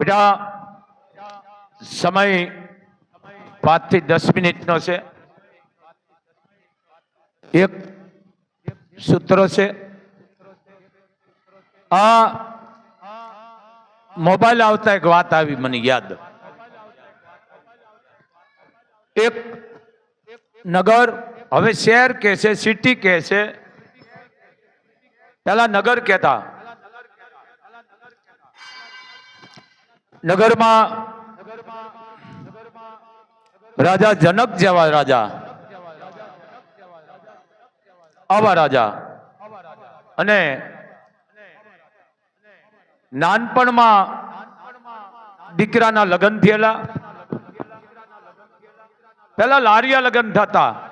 બેટા, સમય પાંચથી દસ મિનિટનો છે. એક સૂત્ર છે. આ મોબાઈલ આવતા એક વાત આવી મને યાદ. એક નગર હવે શહેર કે છે, સિટી કે છે. પેલા નગર કહેતા. નગરમાં રાજા જનક જેવા રાજા. આવા રાજા. અને નાનપણમાં દીકરાના લગ્ન થયેલા. પેલા લારિયા લગ્ન થતા.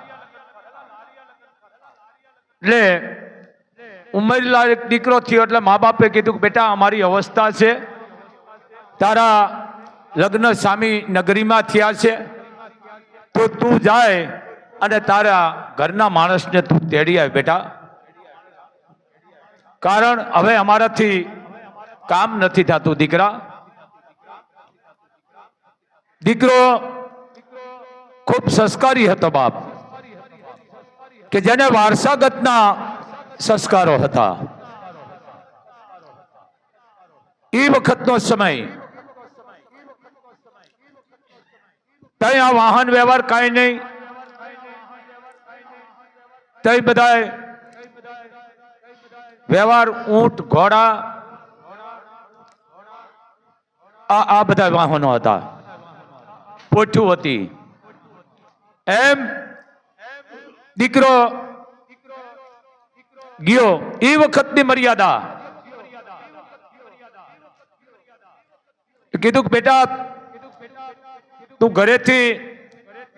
એટલે ઉમેરલા એક દીકરો થયો એટલે મા બાપે કીધું કે બેટા, અમારી અવસ્થા છે. તારા લગ્ન સામી નગરીમાં થયા છે, તો તું જાય અને તારા ઘરના માણસને તું તેડી આવે બેટા. કારણ હવે અમારાથી કામ નથી થતું, દીકરા. દીકરો ખૂબ સંસ્કારી હતો બાપ, કે જેને વારસાગતના સંસ્કારો હતા. એ વખતનો સમય તઈ આ વાહન વ્યવહાર કાંઈ નહીં તઈ બધા વ્યવહાર ઊંટ ઘોડા આ આ બધા વાહનો હતા પોઠું હતી એમ દીકરો ગયો એ વખતની મર્યાદા કીધું કે બેટા તું ઘરેથી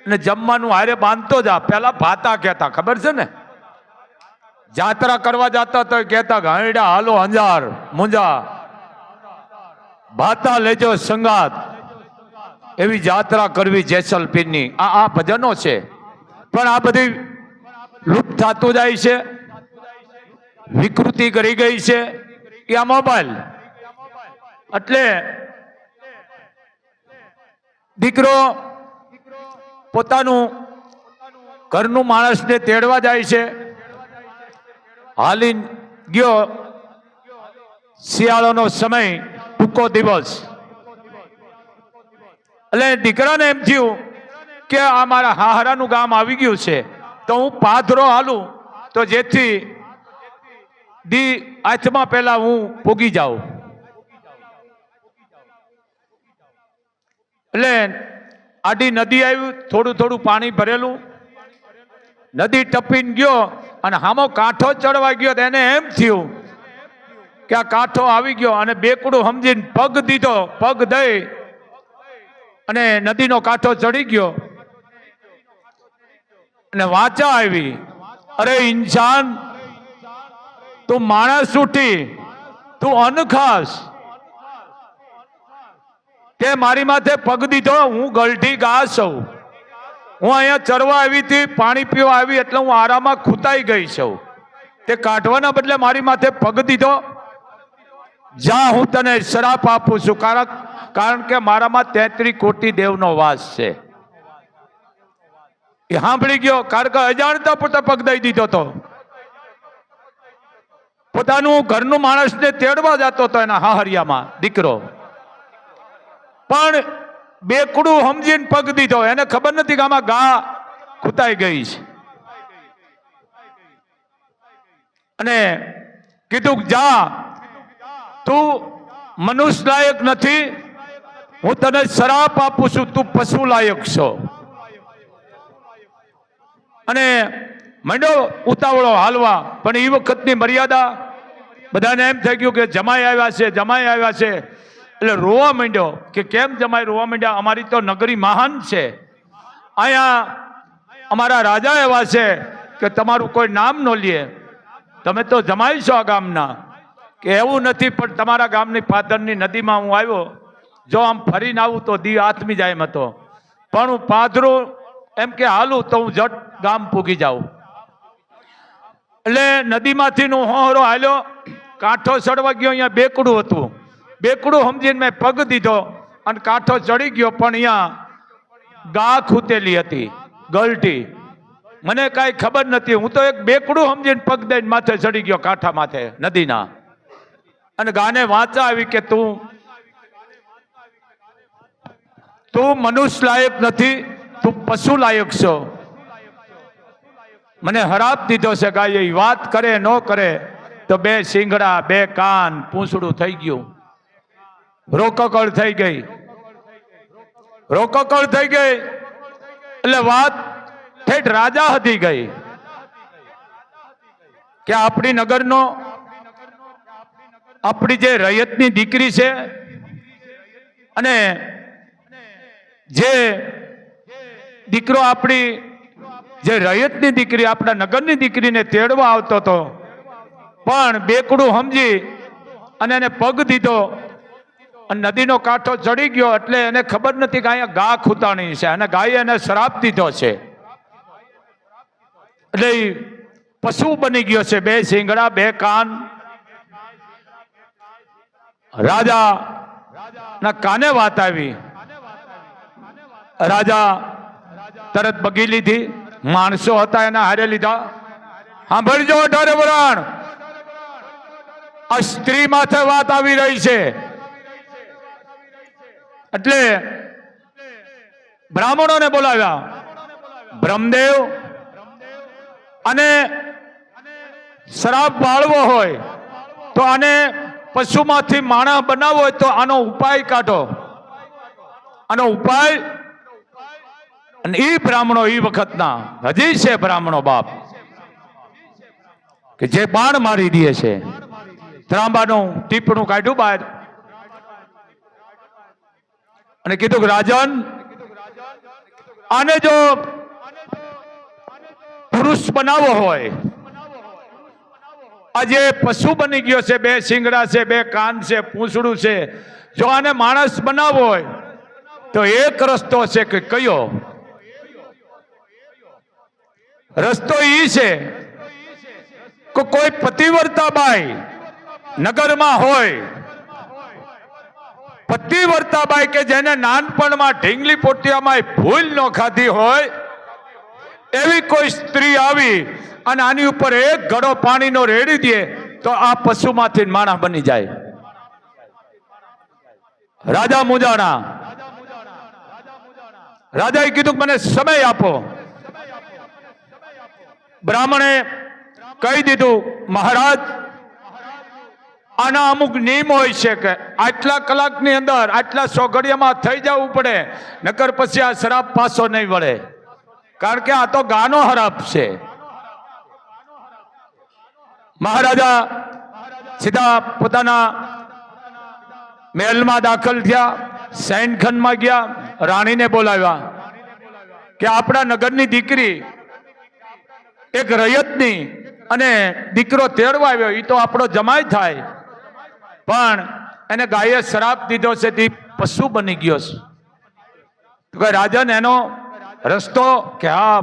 ને જમવાનું હારે બાંધતો જા. પેલા ભાતા કહેતા, ખબર છે ને? જાત્રા કરવા જતા તો કહેતા ગાંડા હાલો અંજાર, મુંજા. ભાતા લેજો સંગાત. એવી જાત્રા કરવી જેસલપીરની. આ આ ભજનો છે. પણ આ બધી લુપ્ત થતું જાય છે. વિકૃતિ કરી ગઈ છે. એ આ મોબાઈલ? એટલે દીકરો પોતાનું ઘરનું માણસને તેડવા જાય છે. હાલી ગયો શિયાળાનો સમય, ટૂંકો દિવસ. એટલે દીકરાને એમ થયું કે આ મારા હાહરાનું ગામ આવી ગયું છે. તો હું પાથરો હાલું, તો જેથી દી હાથમાં પહેલા હું પૂગી જાઉં. એટલે આડી નદી આવ્યું થોડું થોડું પાણી ભરેલું. નદી ટપીને ગયો અને હામો કાંઠો ચડવા ગયો તો એને એમ થયું કે આ કાંઠો આવી ગયો અને બેકડું સમજીને પગ દીધો, પગ દઈ અને નદીનો કાંઠો ચડી ગયો. અને વાચા આવી. અરે ઇન્સાન, તું માણસ ઉઠી, તું અનખાસ. તે મારી માથે પગ દીધો, હું ગલઢી ઘાસ છું હું અહીંયા ચરવા આવી હતી, પાણી પીવા આવી, એટલે હું આરામાં ખૂતાઈ ગઈ છું તે કાઢવાના બદલે મારી માથે પગ દીધો. જા, હું તને શરાપ આપું છું, કારણ કારણ કે મારામાં તેત્રી કોટી દેવનો વાસ છે. એ સાંભળી ગયો, કારણ કે અજાણતા પોતા પગ દઈ દીધો તો. પોતાનું ઘરનું માણસને તેડવા જતો હતો એના હાહરિયામાં, દીકરો. પણ બેકડું સમજીને પગ દીધો. એને ખબર નથી કે આમાં ગા ખૂતાઈ ગઈ છે. અને કીધું, જા, તું મનુષ્ય લાયક નથી. હું તને શરાપ આપું છું. તું પશુ લાયક છો. અને મંડો ઉતાવળો હાલવા. પણ એ વખતની મર્યાદા બધાને એમ થઈ ગયું કે જમાઈ આવ્યા છે, જમાઈ આવ્યા છે. એટલે રોવા માંડ્યો કે કેમ જમાય રોવા માંડ્યા? અમારી તો નગરી મહાન છે. અહીંયા અમારા રાજા એવા છે કે તમારું કોઈ નામ ન લે. તમે તો જમાઈ છો આ ગામના. કે એવું નથી, પણ તમારા ગામની પાદરની નદીમાં હું આવ્યો. જો આમ ફરીને આવું તો દી આથમી જાય એમ હતો. પણ હું પાદરું એમ કે હાલું તો હું જટ ગામ પૂગી જાઉં. એટલે નદીમાંથી હું હોહરો હાલ્યો. કાંઠો સડવા ગયો અહીંયા બેકડું હતું. બેકડું સમજીને મેં પગ દીધો અને કાંઠો ચડી ગયો, પણ અહીંયા ગા ખૂતેલી હતી, ગલટી. મને કાંઈ ખબર નથી. હું તો એક બેકડું સમજીને પગ દઈને માથે ચડી ગયો કાંઠા માથે, નદીના. અને ગાને વાંચા આવી કે તું તું મનુષ્ય લાયક નથી, તું પશુ લાયક છો. મને હરાપ દીધો છે ગાય વાત કરે, ન કરે, તો બે શિંગડા, બે કાન, પૂંછડું થઈ ગયું. રોકકળ થઈ ગઈ. રોકકળ થઈ ગઈ. એટલે વાત ઠેઠ રાજા હતી ગઈ. કે આપણી નગરનો, આપણી જે રૈયતની દીકરી છે, અને જે દીકરો આપણી જે રૈયતની દીકરી, આપણા નગરની દીકરીને તેડવા આવતો હતો. પણ બેકડું સમજી અને એને પગ દીધો. અને નદીનો કાંઠો ચડી ગયો એટલે એને ખબર નથી કે અહીંયા ગા ખૂતાણી છે. અને ગાયે એને શ્રાપ દીધો છે. એટલે પશુ બની ગયો છે બે શિંગડા બે કાન. રાજા ના કાને વાત આવી? રાજા તરત બગી લીધી. માણસો હતા એના હારે લીધા. સાંભળજો, અઢારે વરાણ. આ સ્ત્રી માથે વાત આવી રહી છે. એટલે બ્રાહ્મણોને બોલાવ્યા. બ્રહ્મદેવ અને શરાબ બાળવો હોય તો આને પશુમાંથી માણસ બનાવવો હોય તો આનો ઉપાય કાઢો. આનો ઉપાય અને એ બ્રાહ્મણો એ વખતના. હજી છે બ્રાહ્મણો બાપ. કે જે બાણ મારી દે છે. ત્રાંબાનું, ટીપણું કાઢ્યું બહાર અને કીધું કે, રાજન, આને જો પુરુષ બનાવવો હોય આજે પશુ બની ગયો છે, બે શિંગડા છે, બે કાન છે, પૂંછડું છે, જો આને માણસ બનાવવો હોય, તો એક રસ્તો છે કે કયો? રસ્તો એ છે કે કોઈ પતિવર્તા બાઈ નગરમાં હોય પતિવર્તા બાઈ કે જેને નાનપણમાં ઢીંગલી પોટિયામાં ભૂલ ન ખાધી હોય, એવી કોઈ સ્ત્રી આવી અને આની ઉપર એક ઘડો પાણીનો રેડી દે, તો આ પશુમાંથી માણસ બની જાય. રાજા મુજાણા. રાજાએ કીધું મને સમય આપો. બ્રાહ્મણે કહી દીધું, મહારાજ આના અમુક નિયમ હોય છે કે આટલા કલાકની અંદર આટલા સોઘડિયામાં થઈ જવું પડે, નકર પછી આ શરાબ પાછો નહીં વળે. કારણ કે આ તો ગાનો હરાબ છે. મહારાજા સીધા પોતાના મહેલમાં દાખલ થયા સૈનખંડમાં ગયા, રાણીને બોલાવ્યા કે આપણા નગરની દીકરી એક રૈયતની અને દીકરો તેડવા આવ્યો એ તો આપણો જમાય થાય. પણ એને ગાયે શ્રાપ દીધો છે તે પશુ બની ગયો છે. કે રાજન, એનો રસ્તો કે હા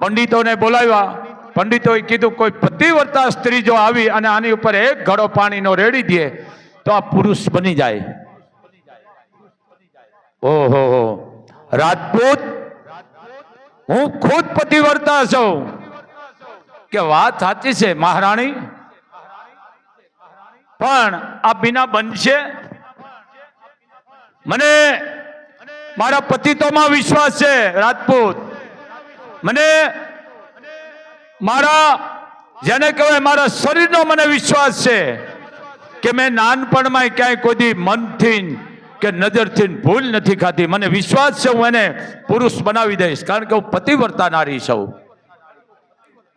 પંડિતોને બોલાવ્યા. પંડિતોએ કીધું, કોઈ પતિવર્તા સ્ત્રી જો આવી અને આની ઉપર એક ઘડો પાણીનો રેડી દે, તો આ પુરુષ બની જાય. ઓહો હો રાજપૂત, હું ખુદ પતિવર્તા છું. કે વાત સાચી છે, મહારાણી? પણ આ બિના બનશે. મને મારા પતિતોમાં વિશ્વાસ છે, રાજપૂત. મને મારા, જેને કહેવાય મારા શરીરનો મને વિશ્વાસ છે કે મેં નાનપણમાં ક્યાંય કોઈ મનથી કે નજરથી ભૂલ નથી ખાધી. મને વિશ્વાસ છે, હું એને પુરુષ બનાવી દઈશ. કારણ કે હું પતિવર્તા નારી છું.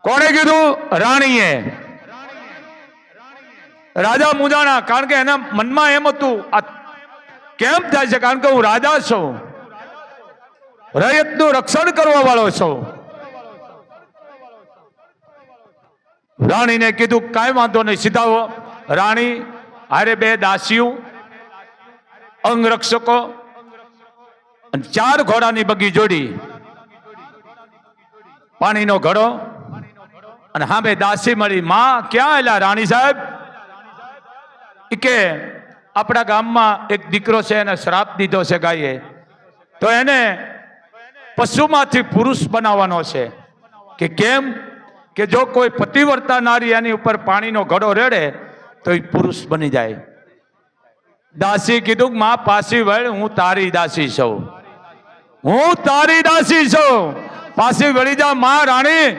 કોણે કીધું? રાણીએ. રાજા મુજાણા, કારણ કે એના મનમાં એમ હતું, આ કેમ થાય છે? કારણ કે હું રાજા છું. રયતનું રક્ષણ કરવા વાળો છું. રાણીને કીધું, કાંઈ વાંધો નહીં સીધા રાણી, હારે બે દાસીઓ, અંગરક્ષકો ચાર ઘોડાની બગી જોડી. પાણીનો ઘડો અને હા બે દાસી મળી. માં, ક્યાં એલા રાણી સાહેબ? કે આપણા ગામમાં એક દીકરો છે એને શ્રાપ દીધો છે ગાયે. તો એને પશુમાંથી પુરુષ બનાવવાનો છે. કે કેમ? કે જો કોઈ પતિવર્તા નારી એની ઉપર પાણીનો ઘડો રેડે, તો એ પુરુષ બની જાય. દાસી કીધું માં પાસી વળ, હું તારી દાસી છું. હું તારી દાસી છું. પાસી વળી જા, માં, રાણી.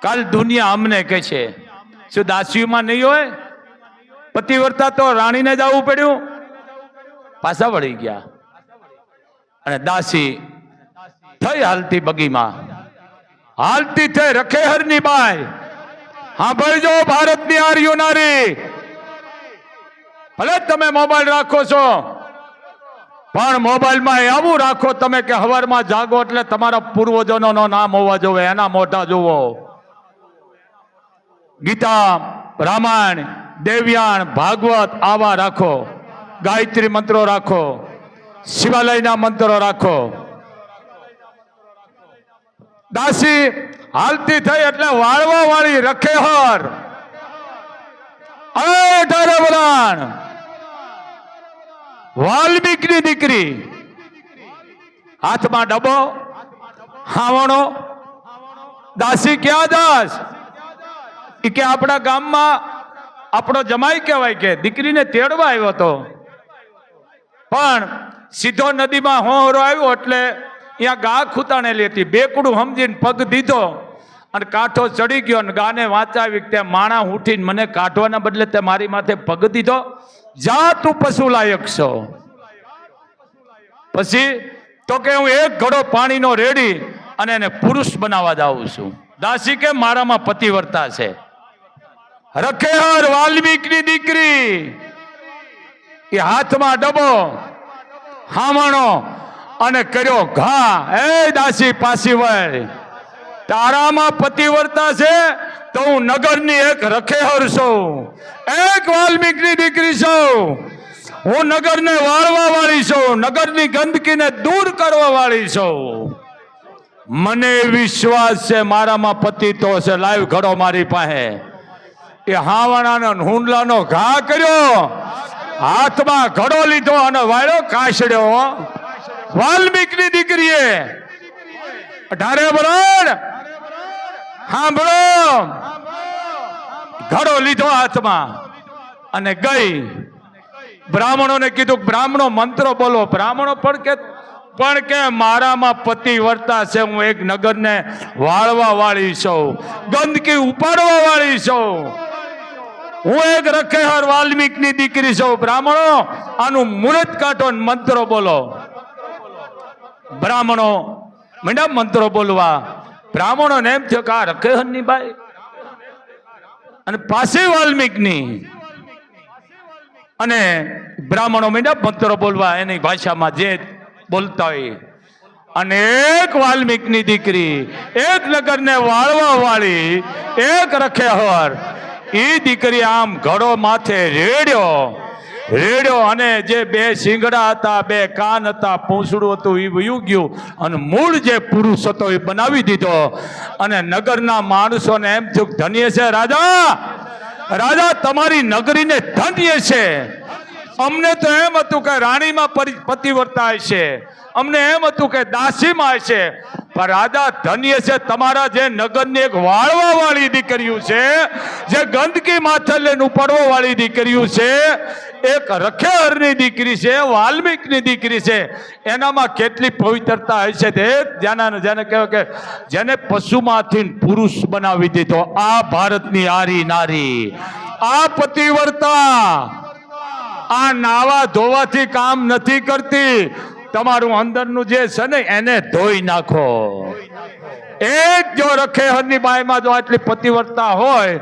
કાલ દુનિયા અમને કહે છે. શું દાસીમાં નહીં હોય? પતિવર્તા તો રાણીને જ આવવું પડ્યું. પાછા વળી ગયા. અને દાસી થઈ હાલતી બગીમાં. હાલતી થઈ રખેહરની બાઈ. હા ભાઈ જો ભારતની આર્યો નારી. ભલે તમે મોબાઈલ રાખો છો, પણ મોબાઈલમાં એવું રાખો તમે કે હવારમાં જાગો એટલે તમારા પૂર્વજોનો નામ હોવા જોવે એના મોઢા જોવો ગીતા, રામાયણ દેવ્યાણ, ભાગવત, આવા રાખો. ગાયત્રી મંત્રો રાખો. શિવાલયના મંત્રો રાખો. દાસી, હાલતી થઈ એટલે વાળવા વાળી રખેહર અરે ઢારે વલાણ વાલ્મીકની દીકરી. હાથમાં ડબો હાવણો. દાસી, ક્યાં દાસ કે આપણા ગામમાં આપણો જમાઈ કહેવાય કે દીકરીને તેડવા આવ્યો હતો. પણ સીધો નદીમાં હોંહરો આવ્યો એટલે ત્યાં ગા ખૂતાણેલી હતી. બેકડું સમજીને પગ દીધો અને કાંઠો ચડી ગયો અને ગાને વાંચાવી તે માણા ઉઠીને મને કાઢવાના બદલે તે મારી માથે પગ દીધો. જા તું પશુ લાયક છો. પછી તો કે હું એક ઘડો પાણીનો રેડી અને એને પુરુષ બનાવવા જાઉં છું. દાસી કે મારામાં પતિવર્તા છે? રખેહર વાલ્મીકની દીકરી. એ હાથમાં ડબો, હામણો અને કર્યો ઘા. એ દાસી પાસી વળ તારામાં પતિવર્તા છે તો હું નગરની એક રખેહર છું. એક વાલ્મીકની દીકરી છું. હું નગરને વાળવા વાળી છું. નગરની ગંદકીને દૂર કરવા વાળી છું. મને વિશ્વાસ છે મારામાં પતિ તો છે લાઈવ ઘડો મારી પાસે. એ હાવાણાનો હુંડલાનો ઘા કર્યો. હાથમાં ઘડો લીધો અને વાળો કાશડ્યો વાલ્મીકની દીકરીએ. અઢારે બરણ સાંભળો ઘડો લીધો હાથમાં અને ગઈ. બ્રાહ્મણોને કીધું, બ્રાહ્મણો, મંત્રો બોલો. બ્રાહ્મણો, પણ કે પણ કે મારામાં પતિ વર્તા છે, હું એક નગરને વાળવા વાળી છું. ગંદકી ઉપાડવા વાળી છું. હું એક રખેહર વાલ્મીકની દીકરી છું, બ્રાહ્મણો, આનું મુહૂર્ત કાઢો મંત્રો બોલો. બ્રાહ્મણો મેડમ મંત્રો બોલવા. બ્રાહ્મણો ને એમ થયો કે આ રખેહરની ભાઈ અને પાછી વાલ્મીકની. અને બ્રાહ્મણો મેડમ મંત્રો બોલવા, એની ભાષામાં જે બોલતા હોય. અને એક વાલ્મીકની દીકરી, એક નગરને વાળવા વાળી, એક રખેહર એ દીકરી આમ ઘડો માથે રેડ્યો. રેડ્યો અને જે બે શિંગડા હતા, બે કાન હતા, પૂંછડું હતું એ વયું ગયું. અને મૂળ જે પુરુષ હતો એ બનાવી દીધો. અને નગરના માણસોને એમ થયું ધન્ય છે રાજા. રાજા, તમારી નગરીને ધન્ય છે. અમને તો એમ હતું કે રાણીમાં પરી- પતિવર્તા છે. અમને એમ હતું કે દાસીમાં છે. પણ રાજા ધન્ય છે. તમારા જે નગરની એક વાળવા વાળી દીકરીઓ છે, જે ગંદકી માથે પડવા વાળી દીકરીઓ છે, એક રખેહરની દીકરી છે, વાલ્મિકની દીકરી છે. એનામાં કેટલી પવિત્રતા હોય છે તે જેના જેને કહેવાય કે જેને પશુમાંથી પુરુષ બનાવી દીધો. આ ભારતની આરી નારી આ પતિવર્તા. આ નાવા ધોવાથી કામ નથી કરતી. તમારું અંદરનું જે છે ને, એને ધોઈ નાખો. એક જો રખે હરની બાઈમાં જો આટલી પતિવર્તા હોય,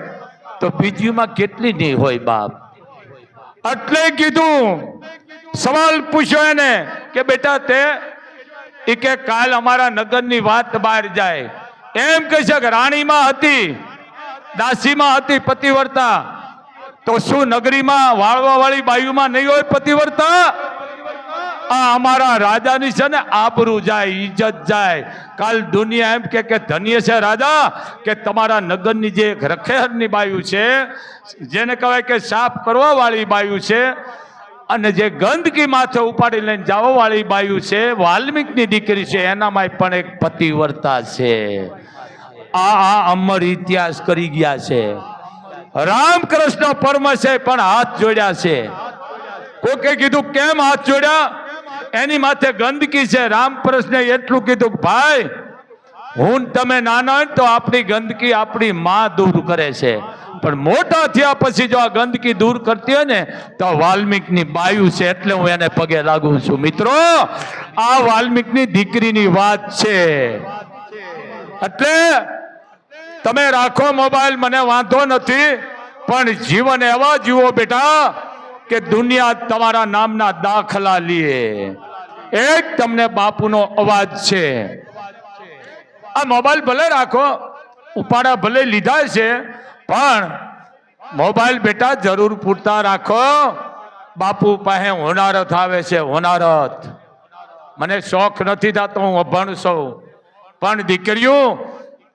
તો બીજીમાં કેટલી નહીં હોય બાપ? એટલે કીધું, સવાલ પૂછ્યો એને કે બેટા તે એ કે કાલ અમારા નગરની વાત બહાર જાય. એમ કહી છે કે રાણીમાં હતી, દાસીમાં હતી પતિવર્તા. તો શું નગરીમાં વાળવા વાળી બાયુમાં નહીં હોય પતિવર્તા? આ અમારા રાજાની છે ને આબરૂ જાય, ઈજ્જત જાય. કાલ દુનિયા એમ કે ધન્ય છે રાજા, કે તમારા નગરની જે રખેહરની બાયુ છે, જેને કહેવાય કે સાફ કરવા વાળી બાયુ છે, અને જે ગંદકી માથે ઉપાડી લઈને જવા વાળી બાયુ છે, વાલ્મીકની દીકરી છે એનામાં પણ એક પતિવર્તા છે. આ આ અમર ઇતિહાસ કરી ગયા છે. રામકૃષ્ણ પરમશે પણ હાથ જોડ્યા છે. કોકે કીધું, કેમ હાથ જોડ્યા? એની માથે ગંદકી છે. રામકૃષ્ણે એટલું કીધું, ભાઈ, હું તમે નાના હોય તો આપણી ગંદકી આપણી માં દૂર કરે છે. પણ મોટા થયા પછી જો આ ગંદકી દૂર કરતી હોય ને, તો વાલ્મીકની બાયુ છે એટલે હું એને પગે લાગુ છું. મિત્રો, આ વાલ્મીકની દીકરીની વાત છે. એટલે તમે રાખો મોબાઈલ, મને વાંધો નથી, પણ જીવન એવા જીવો બેટા કે દુનિયા તમારા નામના દાખલા લીએ. એક તમને બાપુનો અવાજ છે. આ મોબાઈલ ભલે રાખો, ઉપાડા ભલે લીધા છે, પણ મોબાઈલ બેટા જરૂર પૂરતા રાખો. બાપુ પાસે હોનારત આવે છે, હોનારત. મને શોખ નથી થતો, હું અભણ છું. પણ દીકરીઓ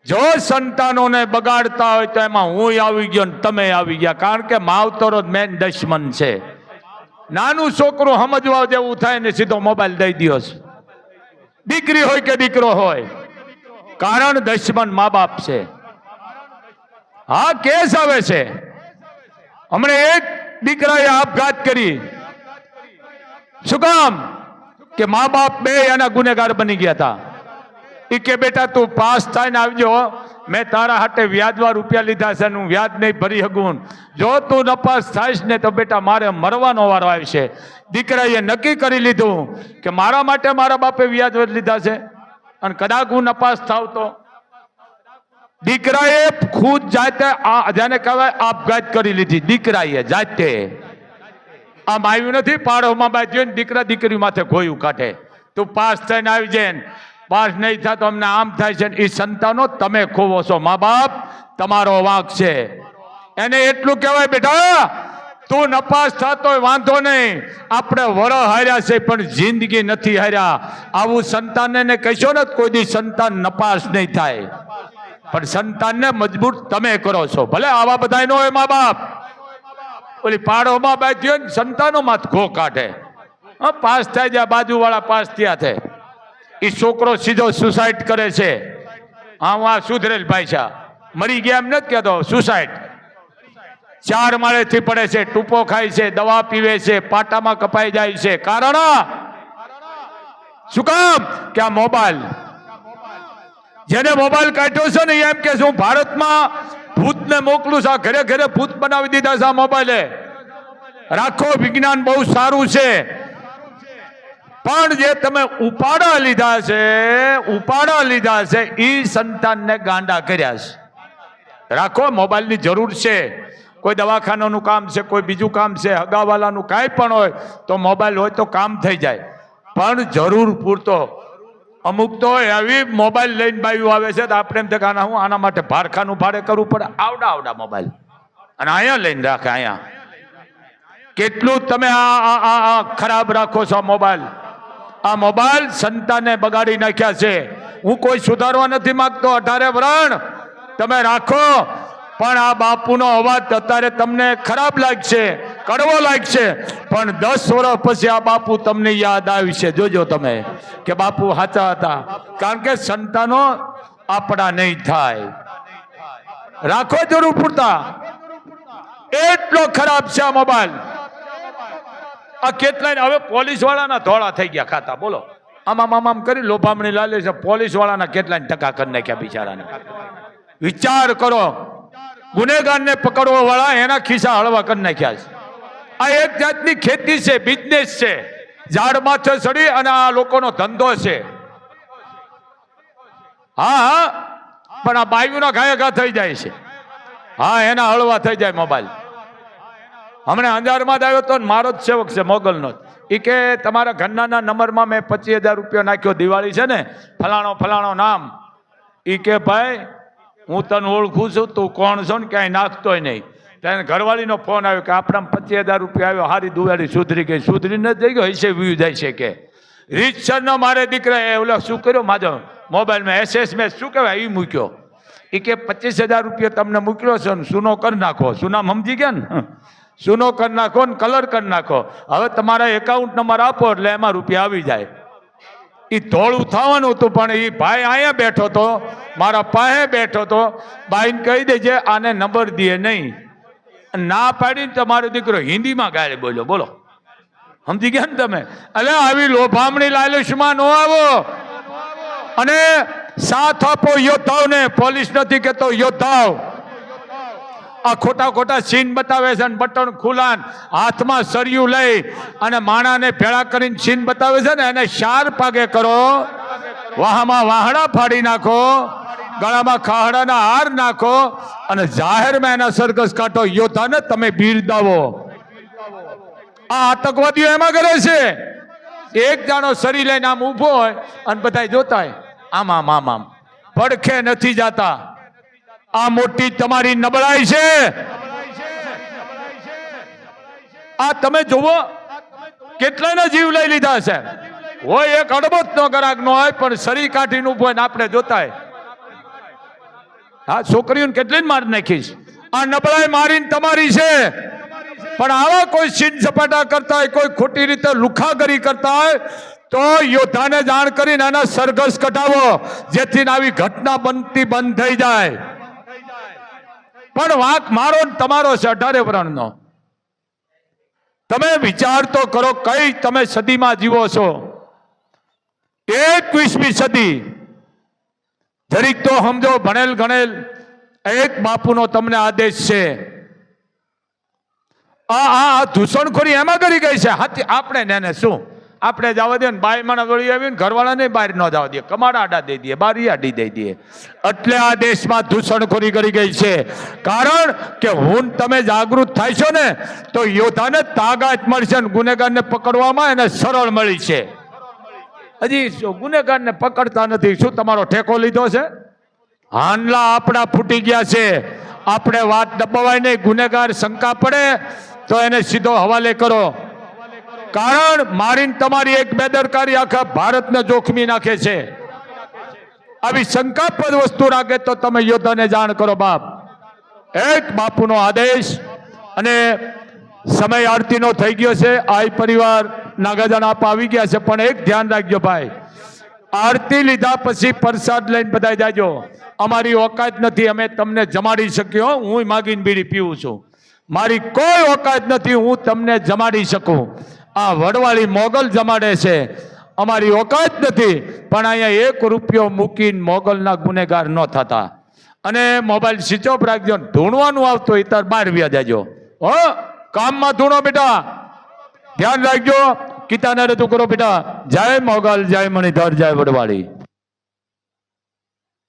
જો સંતાનોને બગાડતા હોય તો એમાં હું આવી ગયો ને તમે આવી ગયા. કારણ કે માવતરો જ મેન દશમન છે. નાનું છોકરું સમજવા જેવું થાય ને સીધો મોબાઈલ દઈ દો દીકરી હોય કે દીકરો હોય. કારણ દશ્મન મા બાપ છે. હા, કેસ આવે છે. હમણે એક દીકરાએ આપઘાત કરી. શું કામ? કે મા બાપ બે એના ગુનેગાર બની ગયા હતા. કે, બેટા, તું પાસ થઈને આવજો. મેં તારા હાટે વ્યાજવા રૂપિયા લીધા છે હું વ્યાજ નહીં ભરી શકું. જો તું નપાસ થાઈશ ને તો, બેટા, મારે મરવાનો વારો આવશે. દીકરાએ નક્કી કરી લીધું કે, મારા માટે મારા બાપે વ્યાજ લીધા છે અને કદાચ હું નપાસ થાવ તો. દીકરાએ ખુદ જાતે આ, જેને કહેવાય, આપઘાત કરી લીધી. દીકરાએ જાતે. આમ આવ્યું નથી પાડોમાં બાજુ દીકરા દીકરી માથે ગોયું કાઢે. તું પાસ થઈને આવી જાય પાસ નહીં થાય તો અમને આમ થાય છે એ સંતાનો તમે ખોવો છો. મા બાપ, તમારો વાંક છે. એને એટલું કહેવાય, બેટા, તું નપાસ થતો વાંધો નહીં. આપણે વર હાર્યા છે પણ જિંદગી નથી હાર્યા. આવું સંતાનને કહેશો ને, કોઈ દી સંતાન નપાસ નહીં થાય. પણ સંતાનને મજબૂત તમે કરો છો. ભલે આવા બધા નો હોય, મા બાપ. ઓલી પાડોમાં બેઠી હોય ને, સંતાનોમાં ઘો કાઢે. હા, પાસ થાય જ્યાં બાજુવાળા પાસ થયા છે એ છોકરો સીધો સુસાઇડ કરે છે. હા, હું આ સુધરેલ ભાઈ છે. મરી ગયા એમ નથી કહેતો સુસાઇડ ચાર માળેથી પડે છે, ટૂંપો ખાય છે, દવા પીવે છે, પાટામાં કપાઈ જાય છે. કારણ શું કામ? કે આ મોબાઈલ. જેને મોબાઈલ કાઢ્યો છે ને એમ કે હું ભારતમાં ભૂતને મોકલું છું ઘરે ઘરે ભૂત બનાવી દીધા છે આ મોબાઈલે. રાખો, વિજ્ઞાન બહુ સારું છે. પણ જે તમે ઉપાડા લીધા છે, ઉપાડા લીધા છે એ સંતાનને ગાંડા કર્યા છે. રાખો, મોબાઈલની જરૂર છે. કોઈ દવાખાનાનું કામ છે, કોઈ બીજું કામ છે હગાવાલાનું કાંઈ પણ હોય, તો મોબાઈલ હોય તો કામ થઈ જાય. પણ જરૂર પૂરતો. અમુક તો એવી મોબાઈલ લઈને બાયું આવે છે તો આપણે એમ થાય હું આના માટે ભારખાનું ભાડે કરવું પડે. આવડા આવડા મોબાઈલ. અને અહીંયા લઈને રાખે, અહીંયા. કેટલું તમે આ ખરાબ રાખો છો મોબાઈલ? આ મોબાઈલ સંતાને બગાડી નાખ્યા છે. હું કોઈ સુધારવા નથી માંગતો, અઢારે વ્રણ. તમે રાખો. પણ આ બાપુનો અવાજ અત્યારે તમને ખરાબ લાગશે, કડવો લાગશે. પણ દસ વર્ષ પછી આ બાપુ તમને યાદ આવશે. જોજો તમે, કે બાપુ સાચા હતા. કારણ કે સંતાનો આપણા નહીં થાય. રાખો જરૂર પૂરતા. એટલો ખરાબ છે આ મોબાઈલ. આ કેટલાય હવે પોલીસ વાળાના ધોળા થઈ ગયા ખાતા, બોલો. આમ આમ આમ કરી લોભામણી લાલે છે પોલીસ વાળાના કેટલાય ટકા કરી નાખ્યા બિચારાને. વિચાર કરો, ગુનેગારને પકડવા વાળા એના ખિસ્સા હળવા કરી નાખ્યા છે. આ એક જાતની ખેતી છે બિઝનેસ છે. ઝાડ માથે ચડી અને આ લોકોનો ધંધો છે. હા હા, પણ આ બાયુના ઘાયે ઘા થઈ જાય છે. હા, એના હળવા થઈ જાય મોબાઈલ. હમણાં અંજારમાં જ આવ્યો તો મારો જ સેવક છે, મોગલનો જ. એ કે તમારા ઘરના નંબરમાં મેં પચીસ હજાર રૂપિયા નાખ્યો, દિવાળી છે ને, ફલાણો ફલાણો નામ. એ કે ભાઈ, હું તને ઓળખું છું, તું કોણ છો ને ક્યાંય નાખતોય નહીં. ત્યારે ઘરવાળીનો ફોન આવ્યો કે આપણા પચીસ હજાર રૂપિયા આવ્યો, હારી દુવાળી સુધરી ગઈ, સુધરી ન થઈ ગયો, હશે વ્યૂ જાય છે કે. રીતસરનો મારે દીકરા, એ ઓલો શું કર્યો માજો, મોબાઈલમાં એસએસ મેં શું કહેવાય એ મૂક્યો. એ કે પચીસ હજાર રૂપિયા તમને મૂક્યો છે ને, સુનો કરી નાખો. સુનામ સમજી ગયા ને? સુનો કરી નાખો ને કલર કરી નાખો. હવે તમારા એકાઉન્ટ નંબર આપો એટલે એમાં રૂપિયા આવી જાય. એ ધોળું થવાનું હતું, પણ એ ભાઈ અહીંયા બેઠો તો, મારા પાસે બેઠો તો, બાઈને કહી દેજે, આને નંબર દે નહીં. ના પાડીને તમારો દીકરો હિન્દીમાં ગાળી બોલ્યો. બોલો. સમજી ગયા ને તમે? એટલે આવી લોભામણી લાલચમાં ન આવો. અને સાથ આપો યોદ્ધાઓને. પોલીસ નથી કહેતો યોદ્ધાઓ. આ ખોટા ખોટા સીન બતાવે છે અને બટન ખુલાન હાથમાં સરિયું લઈ અને માણાને ભેળા કરીને સીન બતાવે છે ને, એને શાર પાગે કરો, વાહમાં વાહડા ફાડી નાખો, ગળામાં ખાહડાના હાર નાખો અને જાહેરમાં એના સરઘસ કાઢો યોદ્ધાને તમે બિરદાવો આ આતંકવાદીઓ એમાં કરે છે. એક જાણો શરીર લઈને આમ ઊભો હોય અને બધા જોતા હોય આમ આમ આમ આમ. પડખે નથી જાતા. આ મોટી તમારી નબળાઈ છે. આ તમે જુઓ કેટલાના જીવ લઈ લીધા છે. હોય એક અડબત નો ગરાક નો હોય, પણ શરીર કાઠીનું હોય આપણે જોતા હા, છોકરીઓને કેટલી માર નાખીશ. આ નબળાઈ મારીને તમારી છે. પણ આવા કોઈ સીન સપાટા કરતા હોય, કોઈ ખોટી રીતે લુખાગરી કરતા હોય, તો યોદ્ધાને જાણ કરીને એના સરઘસ કઢાવો જેથી આવી ઘટના બનતી બંધ થઈ જાય. પણ વાંક મારો તમારો છે, અઢારે વર્ણનો. તમે વિચાર તો કરો કઈ તમે સદીમાં જીવો છો. એકવીસમી સદી. જરીક તો સમજો, ભણેલ ગણેલ, એક બાપુનો તમને આદેશ છે. આ આ આ દૂષણખોરી એમાં કરી ગઈ છે. હાથી, આપણે ને શું? આપણે જવા દે ને બાય માણસ વળી આવી ને ઘરવાળાને બહાર ન જવા દે. કમાડા આડા દઈ દઈએ, બારી આડી દઈ દઈએ. એટલે આ દેશમાં દૂષણખોરી કરી ગઈ છે. કારણ કે હું તમે જાગૃત થાય છો ને, તો યોદ્ધાને તાકાત મળશે ને ગુનેગારને પકડવામાં એને સરળ મળી છે. હજી ગુનેગારને પકડતા નથી. શું તમારો ઠેકો લીધો છે? હાનલા આપણા ફૂટી ગયા છે. આપણે વાત દબાવાય નહીં. ગુનેગાર શંકા પડે તો એને સીધો હવાલે કરો. કારણ મારીને તમારી એક બેદરકારી આખા ભારતને જોખમી નાખે છે. આવી શંકાસ્પદ વસ્તુ રાખે તો તમે યોદ્ધાને જાણ કરો બાપ. એક બાપુનો આદેશ અને સમય આરતીનો થઈ ગયો છે. આય પરિવાર નાગાજણ આપ આવી ગયા છે, પણ એક ધ્યાન રાખજો ભાઈ. આરતી લીધા પછી પ્રસાદ લઈને બધા જાજો. અમારી ઓકાત નથી, અમે તમને જમાડી શક્યો હું માગીને બીડી પીવું છું. મારી કોઈ ઓકાત નથી, હું તમને જમાડી શકું. આ વડવાળી મોગલ જમાડે છે. અમારી ઓકાત નથી, પણ અહીંયા એક રૂપિયો મૂકીને મોગલના ગુનેગાર ન થતા. અને મોબાઈલ સ્વિચ ઓફ રાખજો ધૂણવાનું આવતો એ તાર બહાર વ્યા જાજો. હો, કામમાં ધૂણો બેટા. ધ્યાન રાખજો, કિતાને રજૂ કરો બેટા. જય મોગલ, જય મણિધર, જય વડવાળી.